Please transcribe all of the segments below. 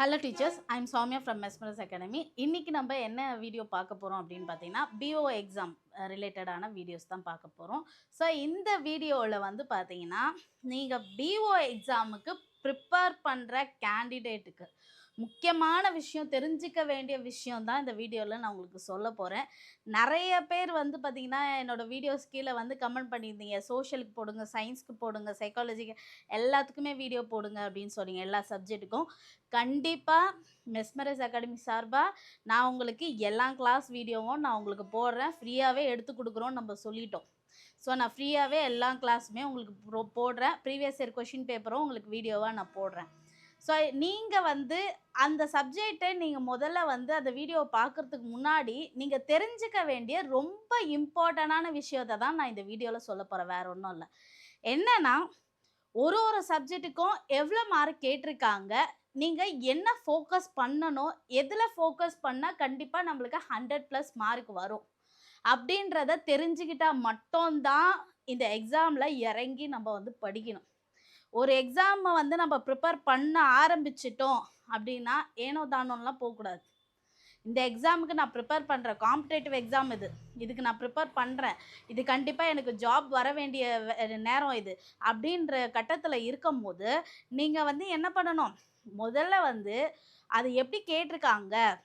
Hello teachers I'm Soumya from Mesmerize Academy இன்றைக்கி நம்ம என்ன வீடியோ பார்க்க போகிறோம் அப்படின்னு பார்த்தீங்கன்னா பிஓ எக்ஸாம் ரிலேட்டடான வீடியோஸ் தான் பார்க்க போகிறோம் ஸோ இந்த வீடியோவில் வந்து பார்த்தீங்கன்னா நீங்கள் பிஓ எக்ஸாமுக்கு ப்ரிப்பேர் பண்ணுற கேண்டிடேட்டுக்கு முக்கியமான விஷயம் தெரிஞ்சிக்க வேண்டிய விஷயம் தான் இந்த வீடியோவில் நான் உங்களுக்கு சொல்ல போகிறேன் நிறைய பேர் வந்து பார்த்திங்கன்னா என்னோடய வீடியோஸ் கீழே வந்து கமெண்ட் பண்ணியிருந்தீங்க. சோஷியலுக்கு போடுங்க சயின்ஸ்க்கு போடுங்க சைக்காலஜிக்கு எல்லாத்துக்குமே வீடியோ போடுங்க அப்படின்னு சொன்னீங்க எல்லா சப்ஜெக்ட்டுக்கும். கண்டிப்பாக மெஸ்மரைஸ் அகாடமி சார்பாக நான் உங்களுக்கு எல்லா கிளாஸ் வீடியோவும் நான் உங்களுக்கு போடுறேன். ஃப்ரீயாகவே எடுத்து கொடுக்குறோன்னு நம்ம சொல்லிட்டோம். ஸோ நான் ஃப்ரீயாகவே எல்லா கிளாஸுமே உங்களுக்கு போடுறேன். ப்ரீவியஸ் இயர் கொஷின் பேப்பரும் உங்களுக்கு வீடியோவாக நான் போடுறேன். ஸோ நீங்கள் வந்து அந்த சப்ஜெக்டை நீங்கள் முதல்ல வந்து அந்த வீடியோவை பார்க்குறதுக்கு முன்னாடி நீங்கள் தெரிஞ்சுக்க வேண்டிய ரொம்ப இம்பார்ட்டண்டான விஷயத்தை தான் நான் இந்த வீடியோவில் சொல்ல போகிறேன் வேற ஒன்றும் இல்லை. என்னென்னா ஒரு ஒரு சப்ஜெக்ட்டுக்கும் எவ்வளோ மார்க் கேட்டிருக்காங்க நீங்கள் என்ன ஃபோக்கஸ் பண்ணணும் எதில் ஃபோக்கஸ் பண்ணால் கண்டிப்பாக நம்மளுக்கு ஹண்ட்ரட் ப்ளஸ் மார்க் வரும். அப்படின்றத தெரிஞ்சுக்கிட்டால் மட்டும்தான் இந்த எக்ஸாமில் இறங்கி நம்ம வந்து படிக்கணும். ஒரு எக்ஸாமை வந்து நம்ம ப்ரிப்பேர் பண்ண ஆரம்பிச்சிட்டோம் அப்படின்னா ஏனோ தானோலாம் போகக்கூடாது. இந்த எக்ஸாமுக்கு நான் ப்ரிப்பேர் பண்ணுறேன் காம்படேட்டிவ் எக்ஸாம் இது. இதுக்கு நான் ப்ரிப்பேர் பண்ணுறேன் இது கண்டிப்பாக எனக்கு ஜாப் வர வேண்டிய வே- நேரம் இது. அப்படின்ற கட்டத்தில் இருக்கும்போது நீங்கள் வந்து என்ன பண்ணணும்? முதல்ல வந்து அது எப்படி கேட்டிருக்காங்க?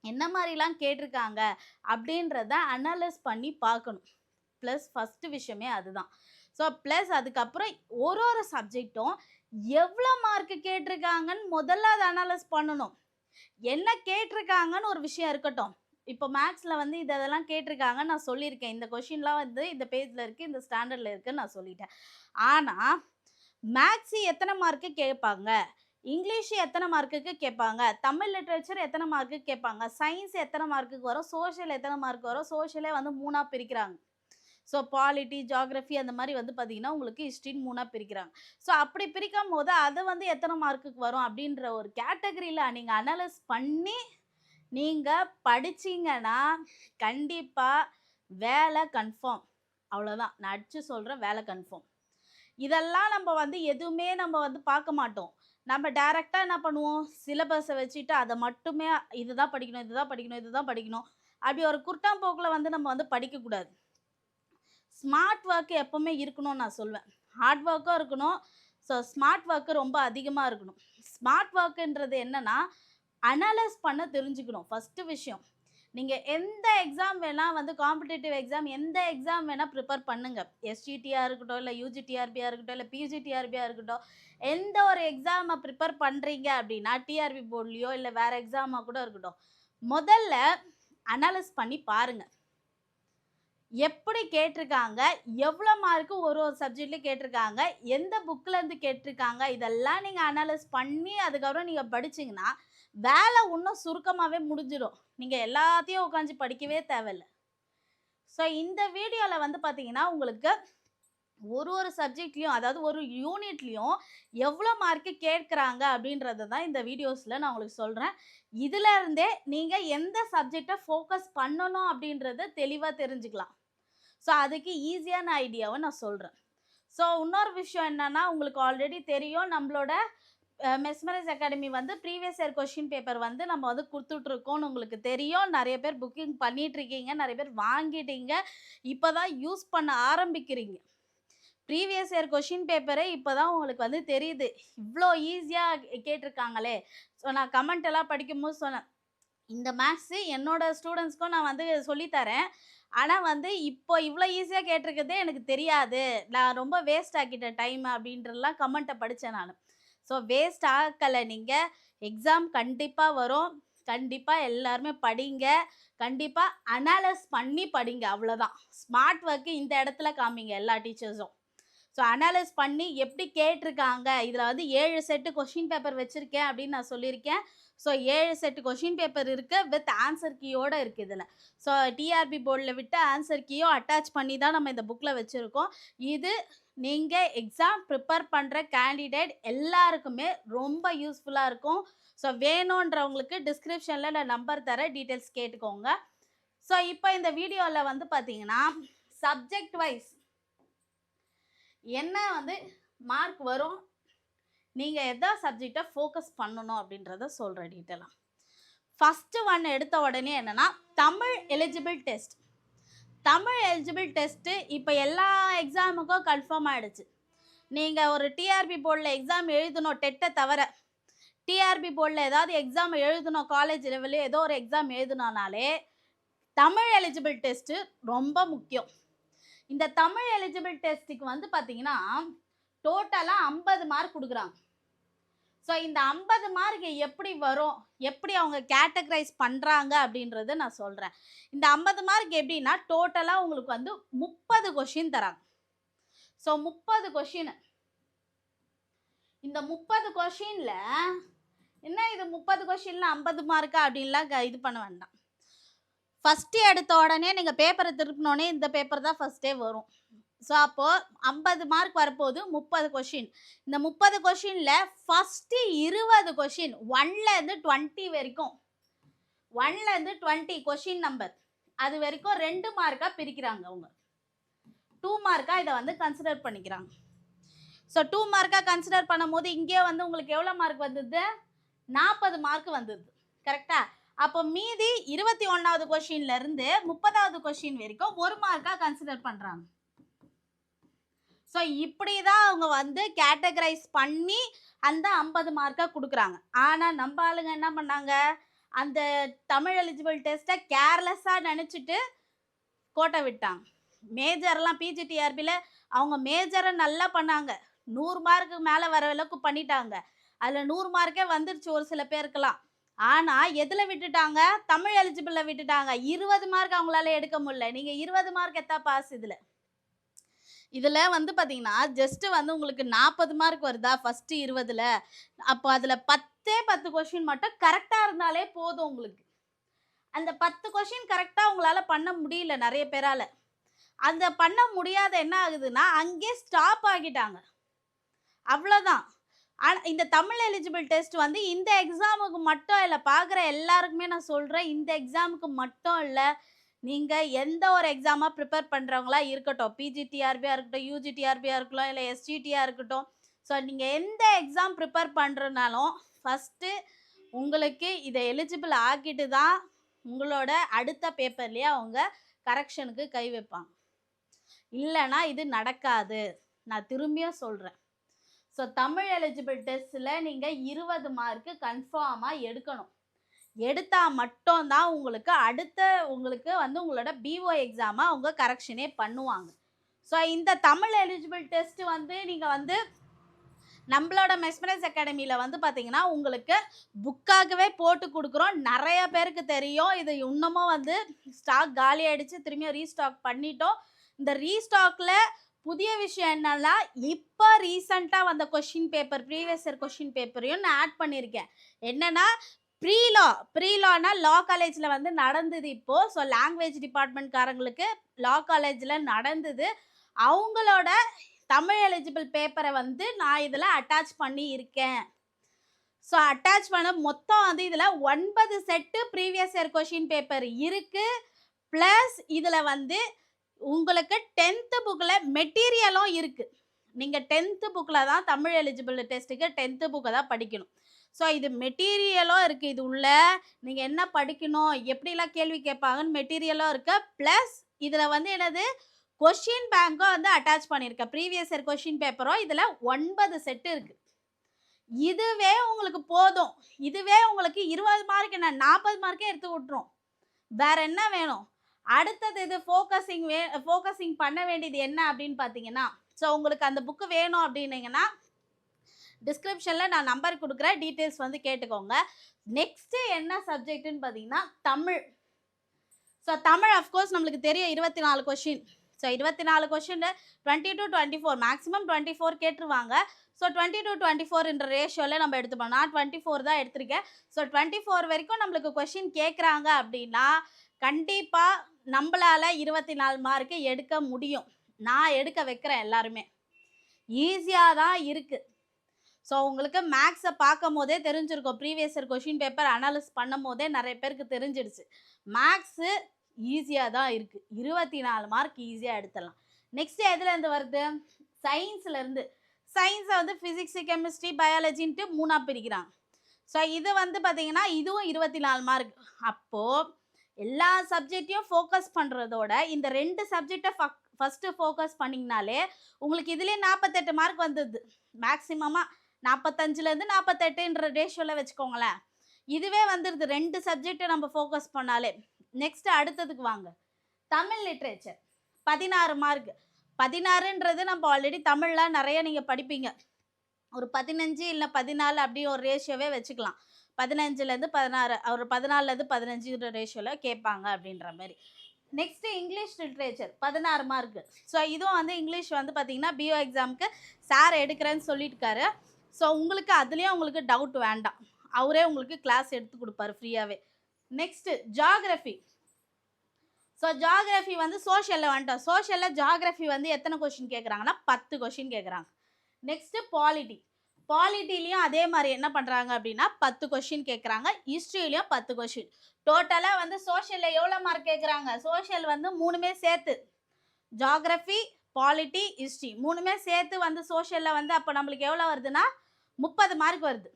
என்ன மாதிரிலாம் கேட்டிருக்காங்க? அப்படின்றத அனலைஸ் பண்ணி பார்க்கணும். ப்ளஸ் ஃபஸ்ட்டு விஷயமே அதுதான். ஸோ ப்ளஸ் அதுக்கப்புறம் ஒரு ஒரு சப்ஜெக்ட்டும் எவ்வளோ மார்க் கேட்டிருக்காங்கன்னு முதல்ல அதை அனலைஸ் பண்ணணும். என்ன கேட்டிருக்காங்கன்னு ஒரு விஷயம் இருக்கட்டும். இப்போ மேக்ஸில் வந்து இது இதெல்லாம் கேட்டிருக்காங்க நான் சொல்லியிருக்கேன். இந்த கொஷின்லாம் வந்து இந்த பேஜில் இருக்குது இந்த ஸ்டாண்டர்டில் இருக்குதுன்னு நான் சொல்லிட்டேன். ஆனால் மேக்ஸு எத்தனை மார்க்கு கேட்பாங்க? இங்கிலீஷ் எத்தனை மார்க்குக்கு கேட்பாங்க? தமிழ் லிட்ரேச்சர் எத்தனை மார்க்குக்கு கேட்பாங்க? சயின்ஸ் எத்தனை மார்க்குக்கு வரும்? சோஷியல் எத்தனை மார்க் வரும்? சோஷியலே வந்து மூணாக பிரிக்கிறாங்க. ஸோ பாலிட்டி ஜாகிரஃபி அந்த மாதிரி வந்து பார்த்தீங்கன்னா உங்களுக்கு ஹிஸ்ட்ரின்னு மூணாக பிரிக்கிறாங்க. ஸோ அப்படி பிரிக்கும் போது அது வந்து எத்தனை மார்க்குக்கு வரும் அப்படின்ற ஒரு கேட்டகரியில் நீங்கள் அனலைஸ் பண்ணி நீங்கள் படிச்சிங்கன்னா கண்டிப்பாக வேலை கன்ஃபார்ம் அவ்வளோதான் நான் அடித்து சொல்கிறேன் வேலை கன்ஃபார்ம் இதெல்லாம் நம்ம வந்து எதுவுமே நம்ம வந்து பார்க்க மாட்டோம். நம்ம டைரெக்டாக என்ன பண்ணுவோம்? சிலபஸை வச்சுட்டு அதை மட்டுமே இதுதான் படிக்கணும் இதுதான் படிக்கணும் இதுதான் படிக்கணும். அப்படி ஒரு குர்ட்டாம்போக்கில் வந்து நம்ம வந்து படிக்கக்கூடாது. ஸ்மார்ட் ஒர்க்கு எப்போவுமே இருக்கணும்னு நான் சொல்வேன். ஹார்ட் ஒர்க்கும் இருக்கணும். ஸோ ஸ்மார்ட் ஒர்க்கு ரொம்ப அதிகமாக இருக்கணும். ஸ்மார்ட் ஒர்க்குன்றது என்னன்னா அனலைஸ் பண்ண தெரிஞ்சுக்கணும். ஃபஸ்ட்டு விஷயம். நீங்கள் எந்த எக்ஸாம் வேணால் வந்து காம்படிட்டிவ் எக்ஸாம் எந்த எக்ஸாம் வேணால் ப்ரிப்பேர் பண்ணுங்கள் எஸ்டிடிஆர் இருக்கட்டும் இல்லை யூஜிடிஆர்பியாக இருக்கட்டும் இல்லை பிஜிடிஆர்பியாக இருக்கட்டும் எந்த ஒரு எக்ஸாமை ப்ரிப்பேர் பண்ணுறீங்க அப்படின்னா டிஆர்பி போர்ட்லேயோ இல்லை வேறு எக்ஸாமாக கூட இருக்கட்டும் முதல்ல அனலைஸ் பண்ணி பாருங்கள் எப்படி கேட்டிருக்காங்க? எவ்வளோ மார்க்கு ஒரு ஒரு சப்ஜெக்ட்லேயும் கேட்டிருக்காங்க? எந்த புக்லேருந்து கேட்டிருக்காங்க? இதெல்லாம் நீங்கள் அனலைஸ் பண்ணி அதுக்கப்புறம் நீங்கள் படிச்சிங்கன்னா வேலை இன்னும் சுருக்கமாகவே முடிஞ்சிடும். நீங்கள் எல்லாத்தையும் உட்காந்து படிக்கவே தேவையில்ல. ஸோ இந்த வீடியோவில் வந்து பார்த்தீங்கன்னா உங்களுக்கு ஒரு ஒரு சப்ஜெக்ட்லேயும் அதாவது ஒரு யூனிட்லேயும் எவ்வளோ மார்க்கு கேட்குறாங்க அப்படின்றது தான் இந்த வீடியோஸில் நான் உங்களுக்கு சொல்கிறேன் இதிலருந்தே நீங்கள் எந்த சப்ஜெக்டை ஃபோக்கஸ் பண்ணணும் அப்படின்றத தெளிவாக தெரிஞ்சுக்கலாம். ஸோ அதுக்கு ஈஸியான ஐடியாவை நான் சொல்கிறேன் ஸோ இன்னொரு விஷயம் என்னன்னா உங்களுக்கு ஆல்ரெடி தெரியும் நம்மளோட மெஸ்மரைஸ் அகாடமி வந்து ப்ரீவியஸ் இயர் கொஷின் பேப்பர் வந்து நம்ம வந்து கொடுத்துட்ருக்கோம்னு உங்களுக்கு தெரியும். நிறைய பேர் புக்கிங் பண்ணிட்டு இருக்கீங்க நிறைய பேர் வாங்கிட்டீங்க. இப்போ தான் யூஸ் பண்ண ஆரம்பிக்கிறீங்க. ப்ரீவியஸ் இயர் கொஷின் பேப்பரே இப்போ தான் உங்களுக்கு வந்து தெரியுது. இவ்வளோ ஈஸியாக கேட்டிருக்காங்களே. ஸோ நான் கமெண்ட் எல்லாம் படிக்கும்போது சொன்னேன். இந்த மேக்ஸு என்னோடய ஸ்டூடெண்ட்ஸ்க்கும் நான் வந்து சொல்லித்தரேன். ஆனால் வந்து இப்போ இவ்வளோ ஈஸியாக கேட்டிருக்கதே எனக்கு தெரியாது. நான் ரொம்ப வேஸ்ட் ஆக்கிட்டேன் டைம் அப்படின்றலாம் கமெண்ட்டை படித்தேன் நான். ஸோ வேஸ்ட் ஆக்கலை நீங்கள் எக்ஸாம் கண்டிப்பாக வரும். கண்டிப்பாக எல்லாருமே படிங்க. கண்டிப்பாக அனாலிஸ் பண்ணி படிங்க. அவ்வளோதான் ஸ்மார்ட் ஒர்க்கு இந்த இடத்துல காமிங்க எல்லா டீச்சர்ஸும் ஸோ அனலைஸ் பண்ணி எப்படி கேட்டிருக்காங்க? இதில் வந்து ஏழு செட்டு கொஷின் பேப்பர் வச்சுருக்கேன் அப்படின்னு நான் சொல்லியிருக்கேன். ஸோ ஏழு செட்டு கொஷின் பேப்பர் இருக்குது வித் ஆன்சர் கீயோடு இருக்குது இதில். ஸோ டிஆர்பி போர்டில் விட்டு ஆன்சர் கீயோ அட்டாச் பண்ணி தான் நம்ம இந்த புக்கில் வச்சுருக்கோம். இது நீங்கள் எக்ஸாம் ப்ரிப்பேர் பண்ணுற கேண்டிடேட் எல்லாருக்குமே ரொம்ப யூஸ்ஃபுல்லாக இருக்கும். ஸோ வேணுன்றவங்களுக்கு டிஸ்கிரிப்ஷனில் நான் நம்பர் தர டீட்டெயில்ஸ் கேட்டுக்கோங்க. ஸோ இப்போ இந்த வீடியோவில் வந்து பார்த்தீங்கன்னா சப்ஜெக்ட் வைஸ் என்ன வந்து மார்க் வரும்? நீங்கள் எதா சப்ஜெக்டை ஃபோக்கஸ் பண்ணணும் அப்படின்றத சொல்கிறேன் டீட்டெயிலாக ஃபஸ்ட்டு ஒன் எடுத்த உடனே என்னென்னா Tamil eligible test Tamil eligible test இப்போ எல்லா எக்ஸாமுக்கும் கன்ஃபார்ம் ஆகிடுச்சு நீங்கள் ஒரு டிஆர்பி போர்டில் எக்ஸாம் எழுதணும் டெட்டை தவிர டிஆர்பி போர்டில் ஏதாவது எக்ஸாம் எழுதணும் காலேஜ் லெவலில் ஏதோ ஒரு எக்ஸாம் எழுதணும்னாலே தமிழ் எலிஜிபிள் டெஸ்ட்டு ரொம்ப முக்கியம். இந்த தமிழ் எலிஜிபிள் டெஸ்ட்டுக்கு வந்து பார்த்தீங்கன்னா டோட்டலாக ஐம்பது மார்க் கொடுக்குறாங்க. ஸோ இந்த ஐம்பது மார்க் எப்படி வரும்? எப்படி அவங்க கேட்டகரைஸ் பண்ணுறாங்க அப்படின்றத நான் சொல்கிறேன் இந்த ஐம்பது மார்க் எப்படின்னா டோட்டலாக உங்களுக்கு வந்து முப்பது கொஷின் தராங்க. ஸோ முப்பது கொஷின் இந்த முப்பது கொஷினில் என்ன இது முப்பது கொஷினில் ஐம்பது மார்க்கா அப்படின்லாம் க- இது பண்ண வேண்டாம். ஃபஸ்ட்டு எடுத்த உடனே நீங்கள் பேப்பரை திருப்பினோடனே இந்த பேப்பர் தான் ஃபஸ்ட்டே வரும். ஸோ அப்போது ஐம்பது மார்க் வரப்போகுது முப்பது கொஷின் இந்த முப்பது கொஷினில் ஃபஸ்ட்டு இருபது கொஷின் ஒன்லேருந்து டுவெண்ட்டி வரைக்கும். ஒன்லேருந்து டுவெண்ட்டி கொஷின் நம்பர் அது வரைக்கும் ரெண்டு மார்க்காக பிரிக்கிறாங்க அவங்க. டூ மார்க்காக இதை வந்து கன்சிடர் பண்ணிக்கிறாங்க. ஸோ டூ மார்க்காக கன்சிடர் பண்ணும்போது இங்கே வந்து உங்களுக்கு எவ்வளோ மார்க் வந்தது? நாற்பது மார்க் வந்தது. கரெக்டாக அப்போ மீதி இருபத்தி ஒன்றாவது கொஷின்ல இருந்து முப்பதாவது கொஷின் வரைக்கும் ஒரு மார்க்காக கன்சிடர் பண்ணுறாங்க ஸோ இப்படி தான் அவங்க வந்து கேட்டகரைஸ் பண்ணி அந்த ஐம்பது மார்க்காக கொடுக்குறாங்க. ஆனால் நம்ம ஆளுங்க என்ன பண்ணாங்க? அந்த தமிழ் எலிஜிபிள் டெஸ்ட்டை கேர்லெஸ்ஸாக நினச்சிட்டு கோட்டை விட்டாங்க. மேஜர்லாம் பிஜிடிஆர்பியில் அவங்க மேஜரை நல்லா பண்ணாங்க. நூறு மார்க்கு மேலே வர அளவுக்கு பண்ணிட்டாங்க. அதில் நூறு மார்க்கே வந்துருச்சு ஒரு சில பேருக்கெல்லாம். ஆனால் எதில் விட்டுட்டாங்க? தமிழ் எலிஜிபிளில் விட்டுட்டாங்க. இருபது மார்க் அவங்களால எடுக்க முடியல. நீங்கள் இருபது மார்க் எத்தா பாஸ் இதில்? இதில் வந்து பார்த்தீங்கன்னா ஜஸ்ட்டு வந்து உங்களுக்கு நாற்பது மார்க் வருதா? ஃபஸ்ட்டு இருபதில். அப்போ அதில் பத்தே பத்து கொஷின் மட்டும் கரெக்டாக இருந்தாலே போதும் உங்களுக்கு. அந்த பத்து கொஷின் கரெக்டாக உங்களால் பண்ண முடியல நிறைய பேரால். அந்த பண்ண முடியாத என்ன ஆகுதுன்னா அங்கேயே ஸ்டாப் ஆகிட்டாங்க. அவ்வளோதான் ஆனால் இந்த தமிழ் எலிஜிபிள் டெஸ்ட் வந்து இந்த எக்ஸாமுக்கு மட்டும் இல்லை பார்க்குற எல்லாருக்குமே நான் சொல்கிறேன் இந்த எக்ஸாமுக்கு மட்டும் இல்லை நீங்கள் எந்த ஒரு எக்ஸாமாக ப்ரிப்பேர் பண்ணுறவங்களா இருக்கட்டும் பிஜிடிஆர்பியாக இருக்கட்டும் யூஜிடிஆர்பியாக இருக்கட்டும் இல்லை எஸ்ஜிடியாக இருக்கட்டும். ஸோ நீங்கள் எந்த எக்ஸாம் ப்ரிப்பேர் பண்ணுறனாலும் ஃபஸ்ட்டு உங்களுக்கு இதை எலிஜிபிள் ஆக்கிட்டு தான் உங்களோட அடுத்த பேப்பர்லேயே அவங்க கரெக்ஷனுக்கு கை வைப்பாங்க. இல்லைன்னா இது நடக்காது. நான் திரும்பியும் சொல்கிறேன் ஸோ தமிழ் எலிஜிபிள் டெஸ்ட்டில் நீங்கள் இருபது மார்க்கு கன்ஃபார்மாக எடுக்கணும். எடுத்தால் மட்டும்தான் உங்களுக்கு அடுத்த உங்களுக்கு வந்து உங்களோட பிஓ எக்ஸாமாக அவங்க கரெக்ஷனே பண்ணுவாங்க. ஸோ இந்த தமிழ் எலிஜிபிள் டெஸ்ட் வந்து நீங்கள் வந்து நம்மளோட மெஸ்மரைஸ் அகாடமியில் வந்து பார்த்தீங்கன்னா உங்களுக்கு புக்காகவே போட்டு கொடுக்குறோம். நிறைய பேருக்கு தெரியும். இது இன்னமும் வந்து ஸ்டாக் காலி ஆகிடுச்சு திரும்பியும் ரீஸ்டாக் பண்ணிட்டோம். இந்த ரீஸ்டாக்கில் புதிய விஷயம் என்னன்னா இப்போ ரீசண்டாக வந்த question paper previous year question பேப்பரையும் நான் ஆட் பண்ணியிருக்கேன் என்னன்னா ப்ரீ ப்ரீலானா லா காலேஜில் வந்து நடந்தது இப்போது ஸோ லாங்குவேஜ் டிபார்ட்மெண்ட்காரங்களுக்கு லா காலேஜில் நடந்தது. அவங்களோட தமிழ் எலிஜிபிள் பேப்பரை வந்து நான் இதில் அட்டாச் பண்ணி இருக்கேன் ஸோ அட்டாச் பண்ண மொத்தம் வந்து இதில் ஒன்பது set previous year question paper இருக்குது ப்ளஸ் இதில் வந்து உங்களுக்கு டென்த்து புக்கில் மெட்டீரியலும் இருக்குது நீங்கள் டென்த்து புக்கில் தான் தமிழ் எலிஜிபிள் டெஸ்ட்டுக்கு டென்த்து புக்கை தான் படிக்கணும். ஸோ இது மெட்டீரியலும் இருக்குது இது உள்ள. நீங்கள் என்ன படிக்கணும் எப்படிலாம் கேள்வி கேட்பாங்கன்னு மெட்டீரியலும் இருக்கு. ப்ளஸ் இதில் வந்து என்னது? கொஷின் பேங்க்கும் வந்து அட்டாச் பண்ணியிருக்கேன் ப்ரீவியஸ் இயர் கொஷின் பேப்பரும் இதில் ஒன்பது செட்டு இருக்குது இதுவே உங்களுக்கு போதும். இதுவே உங்களுக்கு இருபது மார்க் என்ன நாற்பது மார்க்கே எடுத்து விட்ரும் வேற என்ன வேணும்? அடுத்தது இது ஃபோக்கஸிங் வே ஃபோக்கஸிங் பண்ண வேண்டியது என்ன அப்படின்னு பார்த்தீங்கன்னா ஸோ உங்களுக்கு அந்த புக்கு வேணும் அப்படின்னீங்கன்னா டிஸ்கிரிப்ஷனில் நான் நம்பர் கொடுக்குறேன் டீட்டெயில்ஸ் வந்து கேட்டுக்கோங்க. நெக்ஸ்ட்டு என்ன சப்ஜெக்ட்டுன்னு பார்த்தீங்கன்னா தமிழ். ஸோ தமிழ் அஃப்கோர்ஸ் நம்மளுக்கு தெரியும் இருபத்தி நாலு கொஷின் ஸோ இருபத்தி நாலு question twenty two twenty four maximum twenty four கேட்டுருவாங்க. So twenty two twenty ஃபோர்ன்ற ரேஷியோவில் நம்ம எடுத்துப்போம். நான் டுவெண்ட்டி ஃபோர் தான் எடுத்திருக்கேன். ஸோ டுவெண்ட்டி ஃபோர் வரைக்கும் நம்மளுக்கு கொஷின் கேட்குறாங்க அப்படின்னா கண்டிப்பாக நம்மளால் இருபத்தி நாலு மார்க்கு எடுக்க முடியும். நான் எடுக்க வைக்கிறேன் எல்லாருமே. ஈஸியாக தான் இருக்குது ஸோ உங்களுக்கு மேக்ஸை பார்க்கும் போதே தெரிஞ்சிருக்கும். Previous year question paper analyse பண்ணும் போதே நிறைய பேருக்கு தெரிஞ்சிடுச்சு. மேக்ஸு ஈஸியாக தான் இருக்குது இருபத்தி நாலு மார்க் ஈஸியாக எடுத்துடலாம் நெக்ஸ்ட் எதுலேருந்து வருது? சயின்ஸ்லேருந்து சயின்ஸை வந்து ஃபிசிக்ஸு கெமிஸ்ட்ரி பயாலஜின்ட்டு மூணாக பிரிக்கிறாங்க ஸோ இது வந்து பார்த்திங்கன்னா இதுவும் இருபத்தி நாலு மார்க் அப்போது எல்லா சப்ஜெக்டையும் ஃபோக்கஸ் பண்ணுறதோட இந்த ரெண்டு சப்ஜெக்டை ஃபஸ்ட்டு ஃபோக்கஸ் பண்ணிங்கனாலே உங்களுக்கு இதுலேயே நாற்பத்தெட்டு மார்க் வந்தது. மேக்ஸிமமாக நாற்பத்தஞ்சிலேருந்து நாற்பத்தெட்டுன்ற ரேஷியோவில் வச்சுக்கோங்களேன். இதுவே வந்துடுது ரெண்டு சப்ஜெக்டை நம்ம ஃபோக்கஸ் பண்ணாலே. நெக்ஸ்ட்டு அடுத்ததுக்கு வாங்க. தமிழ் லிட்ரேச்சர் பதினாறு மார்க் பதினாறுன்றது நம்ம ஆல்ரெடி தமிழ்லாம் நிறைய நீங்கள் படிப்பீங்க. ஒரு பதினஞ்சு இல்லை பதினாலு அப்படி ஒரு ரேஷியோவே வச்சுக்கலாம். பதினஞ்சுலேருந்து பதினாறு ஒரு பதினாலுலேருந்து பதினஞ்சுன்ற ரேஷியோவில் கேட்பாங்க அப்படின்ற மாதிரி நெக்ஸ்ட்டு இங்கிலீஷ் லிட்ரேச்சர் பதினாறு மார்க்கு ஸோ இதுவும் வந்து இங்கிலீஷ் வந்து பார்த்திங்கன்னா பிஓ எக்ஸாமுக்கு சார் எடுக்கிறேன்னு சொல்லியிருக்காரு. ஸோ உங்களுக்கு அதுலேயும் உங்களுக்கு டவுட் வேண்டாம். அவரே உங்களுக்கு கிளாஸ் எடுத்து கொடுப்பாரு ஃப்ரீயாகவே நெக்ஸ்ட்டு ஜாகிரஃபி ஸோ ஜாகிரஃபி வந்து சோஷியலில் வந்துட்டோம். சோஷியலில் ஜாகிரஃபி வந்து எத்தனை கொஷின் கேட்குறாங்கன்னா பத்து கொஷின் கேட்குறாங்க நெக்ஸ்ட்டு பாலிட்டி பாலிட்டிலையும் அதே மாதிரி என்ன பண்ணுறாங்க அப்படின்னா பத்து கொஷின் கேட்குறாங்க ஹிஸ்ட்ரியிலையும் பத்து கொஷின் டோட்டலாக வந்து சோஷியலில் எவ்வளோ மார்க் கேட்குறாங்க சோஷியல் வந்து மூணுமே சேர்த்து. ஜாகிரஃபி பாலிட்டி ஹிஸ்ட்ரி மூணுமே சேர்த்து வந்து சோஷியலில் வந்து அப்போ நம்மளுக்கு எவ்வளோ வருதுன்னா முப்பது மார்க் வருது.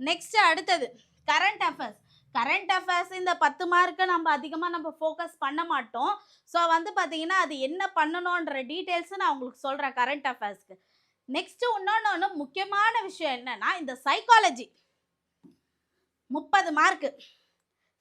நெக்ஸ்ட்டு அடுத்தது கரண்ட் அஃபேர்ஸ் கரண்ட் அஃபேர்ஸ் இந்த பத்து மார்க்கை நம்ம அதிகமாக நம்ம ஃபோக்கஸ் பண்ண மாட்டோம். ஸோ வந்து பார்த்தீங்கன்னா அது என்ன பண்ணணுன்ற டீட்டெயில்ஸு நான் உங்களுக்கு சொல்கிறேன் கரண்ட் அஃபேர்ஸ்க்கு நெக்ஸ்ட்டு இன்னொன்று ஒன்று முக்கியமான விஷயம் என்னன்னா இந்த சைக்காலஜி முப்பது மார்க்கு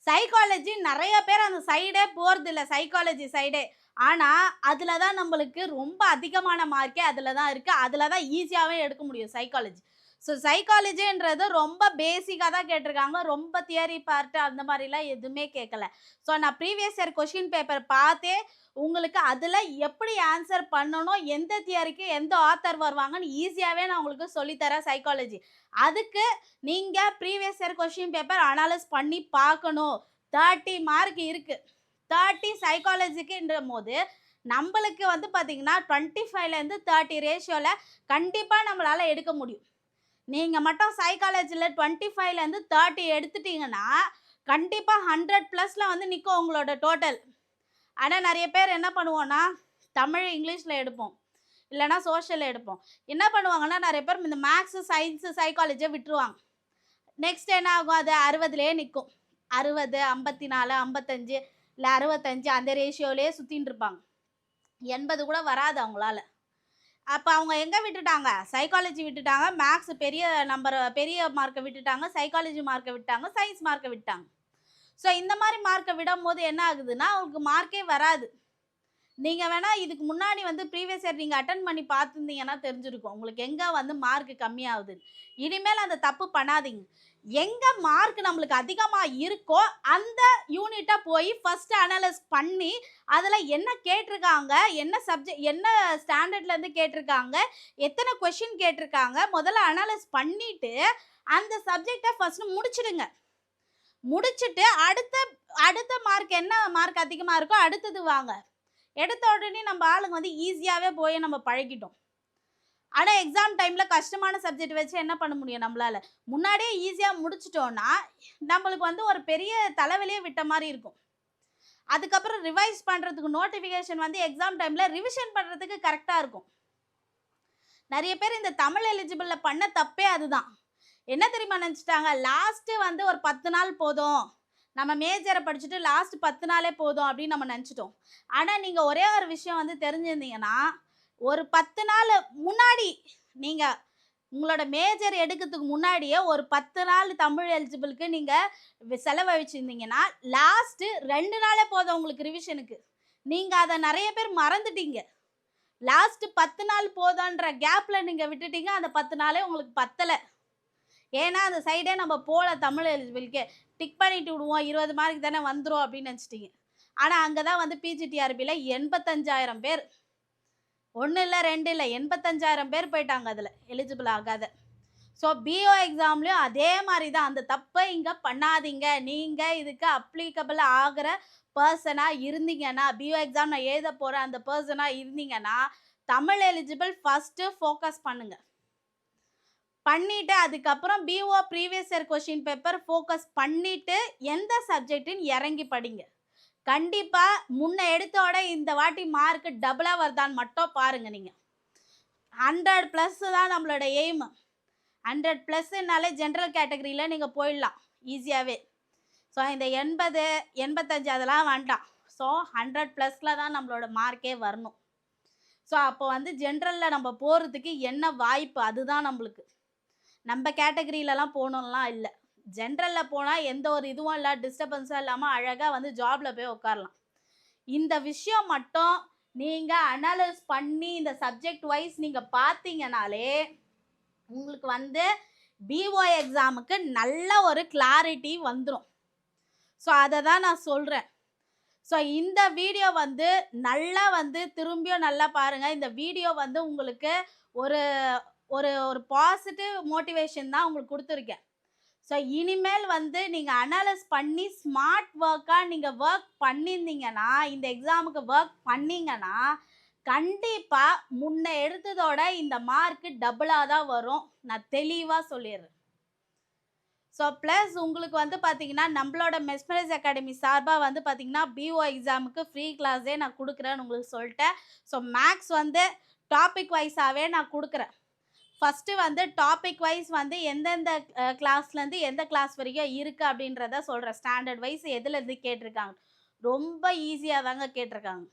சைக்காலஜி நிறைய பேர் அந்த சைடே போகிறதில்ல சைக்காலஜி சைடே ஆனால் அதில் தான் நம்மளுக்கு ரொம்ப அதிகமான மார்க்கே அதில் தான் இருக்குது அதில் தான் ஈஸியாகவே எடுக்க முடியும் சைக்காலஜி ஸோ சைக்காலஜின்றது ரொம்ப பேசிக்காக தான் கேட்டிருக்காங்க. ரொம்ப தியரி பார்ட்டு அந்த மாதிரிலாம் எதுவுமே கேட்கல ஸோ நான் ப்ரீவியஸ் இயர் கொஷின் பேப்பர் பார்த்தே உங்களுக்கு அதில் எப்படி ஆன்சர் பண்ணணும் எந்த தியரிக்கு எந்த ஆத்தர் வருவாங்கன்னு ஈஸியாகவே நான் உங்களுக்கு சொல்லித்தரேன் சைக்காலஜி அதுக்கு நீங்கள் previous year question paper analyse பண்ணி பார்க்கணும். தேர்ட்டி மார்க் இருக்குது தேர்ட்டி சைக்காலஜிக்குன்ற போது நம்மளுக்கு வந்து பார்த்தீங்கன்னா டுவெண்ட்டி ஃபைவ்லேருந்து தேர்ட்டி ரேஷியோவில் கண்டிப்பாக நம்மளால் எடுக்க முடியும். நீங்கள் மட்டும் சைக்காலஜியில் டுவெண்ட்டி ஃபைவ்லேருந்து தேர்ட்டி எடுத்துட்டீங்கன்னா கண்டிப்பாக ஹண்ட்ரட் ப்ளஸில் வந்து நிற்கும் உங்களோட டோட்டல் ஆனால் நிறைய பேர் என்ன பண்ணுவோன்னா தமிழ் இங்கிலீஷில் எடுப்போம். இல்லைனா சோஷியலில் எடுப்போம். என்ன பண்ணுவாங்கன்னா நிறைய பேர் இந்த மேக்ஸு சயின்ஸு சைக்காலஜியை விட்டுருவாங்க. நெக்ஸ்ட் என்ன ஆகும்? அது அறுபதுலேயே நிற்கும் அறுபது ஐம்பத்தி நாலு ஐம்பத்தஞ்சு இல்லை அறுபத்தஞ்சு அந்த ரேஷியோலேயே சுற்றின்னு இருப்பாங்க. எண்பது கூட வராது அவங்களால. அப்போ அவங்க எங்கே விட்டுட்டாங்க? சைக்காலஜி விட்டுட்டாங்க. மேக்ஸ் பெரிய நம்பர் பெரிய மார்க்கை விட்டுட்டாங்க. சைக்காலஜி மார்க்கை விட்டாங்க சயின்ஸ் மார்க்கை விட்டாங்க ஸோ இந்த மாதிரி மார்க்கை விடும் போது என்ன ஆகுதுன்னா அவங்களுக்கு மார்க்கே வராது. நீங்கள் வேணால் இதுக்கு முன்னாடி வந்து ப்ரீவியஸ் இயர் நீங்கள் அட்டன் பண்ணி பார்த்துருந்தீங்கன்னா தெரிஞ்சிருக்கும். உங்களுக்கு எங்கே வந்து மார்க் கம்மியாகுது? இனிமேல் அந்த தப்பு பண்ணாதீங்க. எங்கே மார்க் நம்மளுக்கு அதிகமாக இருக்கோ அந்த யூனிட்டை போய் ஃபஸ்ட்டு அனலைஸ் பண்ணி அதில் என்ன கேட்டிருக்காங்க என்ன சப்ஜெக்ட் என்ன ஸ்டாண்டர்ட்லேருந்து கேட்டிருக்காங்க எத்தனை கொஷின் கேட்டிருக்காங்க முதல்ல அனலைஸ் பண்ணிவிட்டு அந்த சப்ஜெக்டை ஃபஸ்ட்டு முடிச்சிடுங்க. முடிச்சுட்டு அடுத்த அடுத்த மார்க் என்ன மார்க் அதிகமாக இருக்கோ அடுத்தது வாங்க. எடுத்த உடனே நம்ம ஆளுங்க வந்து ஈஸியாகவே போய் நம்ம பழகிட்டோம். ஆனால் எக்ஸாம் டைமில் கஷ்டமான சப்ஜெக்ட் வச்சு என்ன பண்ண முடியும் நம்மளால்? முன்னாடியே ஈஸியாக முடிச்சிட்டோன்னா நம்மளுக்கு வந்து ஒரு பெரிய தலைவலியே விட்ட மாதிரி இருக்கும். அதுக்கப்புறம் ரிவைஸ் பண்ணுறதுக்கு நோட்டிஃபிகேஷன் வந்து எக்ஸாம் டைமில் ரிவிஷன் பண்ணுறதுக்கு கரெக்டாக இருக்கும். நிறைய பேர் இந்த தமிழ் எலிஜிபிளில் பண்ண தப்பே அதுதான். என்ன தெரியுமா நினச்சிட்டாங்க? லாஸ்ட்டு வந்து ஒரு பத்து நாள் போதும். நம்ம மேஜரை படிச்சுட்டு லாஸ்ட் பத்து நாளே போதும் அப்படின்னு நம்ம நினச்சிட்டோம். ஆனால் நீங்கள் ஒரே ஒரு விஷயம் வந்து தெரிஞ்சிருந்தீங்கன்னா ஒரு பத்து நாள் முன்னாடி நீங்கள் உங்களோட மேஜர் எடுக்கிறதுக்கு முன்னாடியே ஒரு பத்து நாள் தமிழ் எலிஜிபிளுக்கு நீங்கள் செலவழிச்சிருந்தீங்கன்னா லாஸ்ட்டு ரெண்டு நாளே போதும் உங்களுக்கு ரிவிஷனுக்கு நீங்கள் அதை நிறைய பேர் மறந்துட்டீங்க. லாஸ்ட்டு பத்து நாள் போதான்ற கேப்பில் நீங்கள் விட்டுட்டீங்க அந்த பத்து நாளே உங்களுக்கு பத்தலை. ஏன்னா அந்த சைடே நம்ம போகல தமிழ் எலிஜிபிளுக்கு டிக் பண்ணிட்டு விடுவோம் இருபது மார்க் தானே வந்துடும் அப்படின்னு நினச்சிட்டிங்க. ஆனால் அங்கே தான் வந்து பிஜிடிஆர்பியில் எண்பத்தஞ்சாயிரம் பேர் ஒன்று இல்லை ரெண்டு இல்லை எண்பத்தஞ்சாயிரம் பேர் போயிட்டாங்க அதில் எலிஜிபிள் ஆகாத. ஸோ பிஓ எக்ஸாம்லேயும் அதே மாதிரி தான் அந்த தப்பை இங்கே பண்ணாதீங்க. நீங்கள் இதுக்கு அப்ளிகபிள் ஆகிற பர்சனாக இருந்தீங்கன்னா பிஓ எக்ஸாம் நான் எழுத போகிற அந்த பர்சனாக இருந்தீங்கன்னா தமிழ் எலிஜிபிள் ஃபஸ்ட்டு ஃபோக்கஸ் பண்ணுங்கள் பண்ணிவிட்டு அதுக்கப்புறம் PO previous year question paper focus பண்ணிவிட்டு எந்த சப்ஜெக்ட்டுன்னு இறங்கி படிங்க. கண்டிப்பாக முன்ன எடுத்தோட இந்த வாட்டி மார்க் டபுளாக வருதான்னு மட்டும் பாருங்கள் நீங்கள் ஹண்ட்ரட் ப்ளஸ் தான் நம்மளோட எய்மு ஹண்ட்ரட் ப்ளஸ்னாலே ஜென்ரல் கேட்டகரியில் நீங்கள் போயிடலாம் ஈஸியாகவே ஸோ இந்த எண்பது எண்பத்தஞ்சு அதெல்லாம் வேண்டாம். ஸோ ஹண்ட்ரட் ப்ளஸில் தான் நம்மளோட மார்க்கே வரணும். ஸோ அப்போ வந்து ஜென்ரலில் நம்ம போகிறதுக்கு என்ன வாய்ப்பு? அதுதான் நம்மளுக்கு. நம்ம கேட்டகரியிலலாம் போகணும்லாம் இல்லை. ஜென்ரலில் போனால் எந்த ஒரு இதுவும் இல்லை டிஸ்டர்பன்ஸும் இல்லாமல் அழகாக வந்து ஜாபில் போய் உட்காரலாம் இந்த விஷயம் மட்டும் நீங்கள் அனாலிஸ் பண்ணி இந்த சப்ஜெக்ட் வைஸ் நீங்கள் பார்த்தீங்கனாலே உங்களுக்கு வந்து பிஓ எக்ஸாமுக்கு நல்ல ஒரு கிளாரிட்டி வந்துடும் ஸோ அதை தான் நான் சொல்கிறேன் ஸோ இந்த வீடியோ வந்து நல்லா வந்து திரும்பியும் நல்லா பாருங்கள் இந்த வீடியோ வந்து உங்களுக்கு ஒரு ஒரு ஒரு பாசிட்டிவ் மோட்டிவேஷன் தான் உங்களுக்கு கொடுத்துருக்கேன். ஸோ இனிமேல் வந்து நீங்கள் அனலைஸ் பண்ணி ஸ்மார்ட் ஒர்க்காக நீங்கள் ஒர்க் பண்ணியிருந்தீங்கன்னா இந்த எக்ஸாமுக்கு ஒர்க் பண்ணிங்கன்னா கண்டிப்பாக முன்ன எடுத்ததோட இந்த மார்க்கு டபுளாக தான் வரும். நான் தெளிவாக சொல்லிடுறேன். ஸோ ப்ளஸ் உங்களுக்கு வந்து பார்த்தீங்கன்னா நம்மளோட மெஸ்மரைஸ் அகாடமி சார்பாக வந்து பார்த்தீங்கன்னா பிஓ எக்ஸாமுக்கு ஃப்ரீ கிளாஸே நான் கொடுக்குறேன்னு உங்களுக்கு சொல்லிட்டேன். ஸோ மேக்ஸ் வந்து டாபிக் வைஸாகவே நான் கொடுக்குறேன். ஃபஸ்ட்டு வந்து டாபிக் வைஸ் வந்து எந்தெந்த கிளாஸ்லேருந்து எந்த கிளாஸ் வரைக்கும் இருக்குது அப்படின்றத சொல்கிறேன் ஸ்டாண்டர்ட் வைஸ் எதுலேருந்து கேட்டிருக்காங்க? ரொம்ப ஈஸியாக தாங்க கேட்டிருக்காங்க.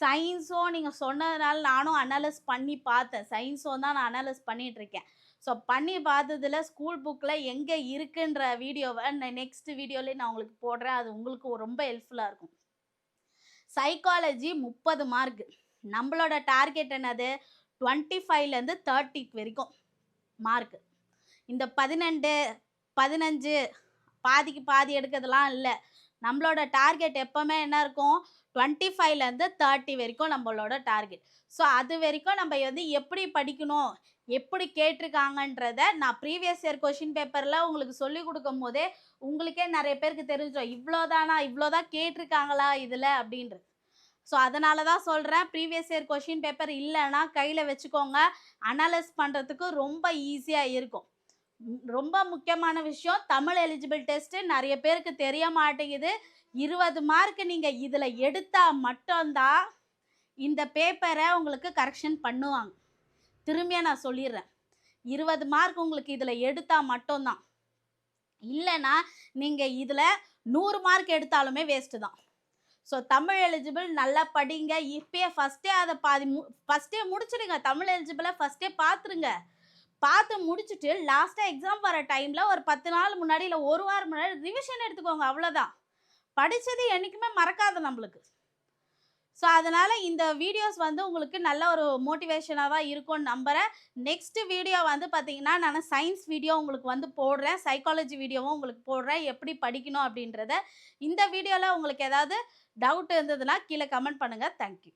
சயின்ஸும் நீங்கள் சொன்னதுனால நானும் அனலைஸ் பண்ணி பார்த்தேன். சயின்ஸும் தான் நான் அனலைஸ் பண்ணிகிட்ருக்கேன் ஸோ பண்ணி பார்த்ததுல ஸ்கூல் புக்கில் எங்கே இருக்குன்ற வீடியோவை நான் நெக்ஸ்ட் வீடியோலேயே நான் உங்களுக்கு போடுறேன். அது உங்களுக்கு ரொம்ப ஹெல்ப்ஃபுல்லாக இருக்கும். சைக்காலஜி முப்பது மார்க் நம்மளோட டார்கெட் என்னது? டுவெண்ட்டி ஃபைவ்லேருந்து தேர்ட்டி வரைக்கும் மார்க்கு இந்த பதினெண்டு பதினஞ்சு பாதிக்கு பாதி எடுக்கிறதுலாம் இல்லை. நம்மளோட டார்கெட் எப்போவுமே என்ன இருக்கும்? டுவெண்ட்டி ஃபைவ்லேருந்து தேர்ட்டி வரைக்கும் நம்மளோட டார்கெட் ஸோ அது வரைக்கும் நம்ம வந்து எப்படி படிக்கணும்? எப்படி கேட்டிருக்காங்கன்றத நான் ப்ரீவியஸ் இயர் கொஷின் பேப்பரில் உங்களுக்கு சொல்லி கொடுக்கும் போதே உங்களுக்கே நிறைய பேருக்கு தெரிஞ்சோம் இவ்வளோதானா இவ்வளோதான் கேட்டிருக்காங்களா இதில்? அப்படின்றது ஸோ அதனால தான் சொல்கிறேன் ப்ரீவியஸ் இயர் கொஷின் பேப்பர் இல்லைன்னா கையில் வச்சுக்கோங்க. அனலைஸ் பண்ணுறதுக்கு ரொம்ப ஈஸியாக இருக்கும். ரொம்ப முக்கியமான விஷயம் தமிழ் எலிஜிபிள் டெஸ்ட்டு நிறைய பேருக்கு தெரிய மாட்டேங்குது. இருபது மார்க் நீங்கள் இதில் எடுத்தால் மட்டும்தான் இந்த பேப்பரை உங்களுக்கு கரெக்ஷன் பண்ணுவாங்க. திரும்பியாக நான் சொல்லிடுறேன். இருபது மார்க் உங்களுக்கு இதில் எடுத்தால் மட்டும்தான். இல்லைன்னா நீங்கள் இதில் நூறு மார்க் எடுத்தாலுமே வேஸ்ட்டு தான். ஸோ தமிழ் எலிஜிபிள் நல்லா படிங்க. இப்பயே ஃபஸ்ட்டே அதை பாதி மு ஃபஸ்ட்டே முடிச்சிடுங்க. தமிழ் எலிஜிபிளை ஃபஸ்ட்டே பார்த்துருங்க பார்த்து முடிச்சுட்டு லாஸ்ட்டாக எக்ஸாம் வர டைமில் ஒரு பத்து நாள் முன்னாடி இல்லை ஒரு வாரம் முன்னாடி ரிவிஷன் எடுத்துக்கோங்க. அவ்வளோதான் படித்தது என்றைக்குமே மறக்காது நம்மளுக்கு. ஸோ அதனால் இந்த வீடியோஸ் வந்து உங்களுக்கு நல்ல ஒரு மோட்டிவேஷனாக தான் இருக்கும்னு நம்புகிறேன் நெக்ஸ்ட் வீடியோ வந்து பார்த்திங்கன்னா நான் சயின்ஸ் வீடியோ உங்களுக்கு வந்து போடுறேன். சைக்காலஜி வீடியோவும் உங்களுக்கு போடுறேன். எப்படி படிக்கணும் அப்படின்றத. இந்த வீடியோவில் உங்களுக்கு ஏதாவது டவுட் இருந்ததுன்னா கீழே கமெண்ட் பண்ணுங்கள் தேங்க்யூ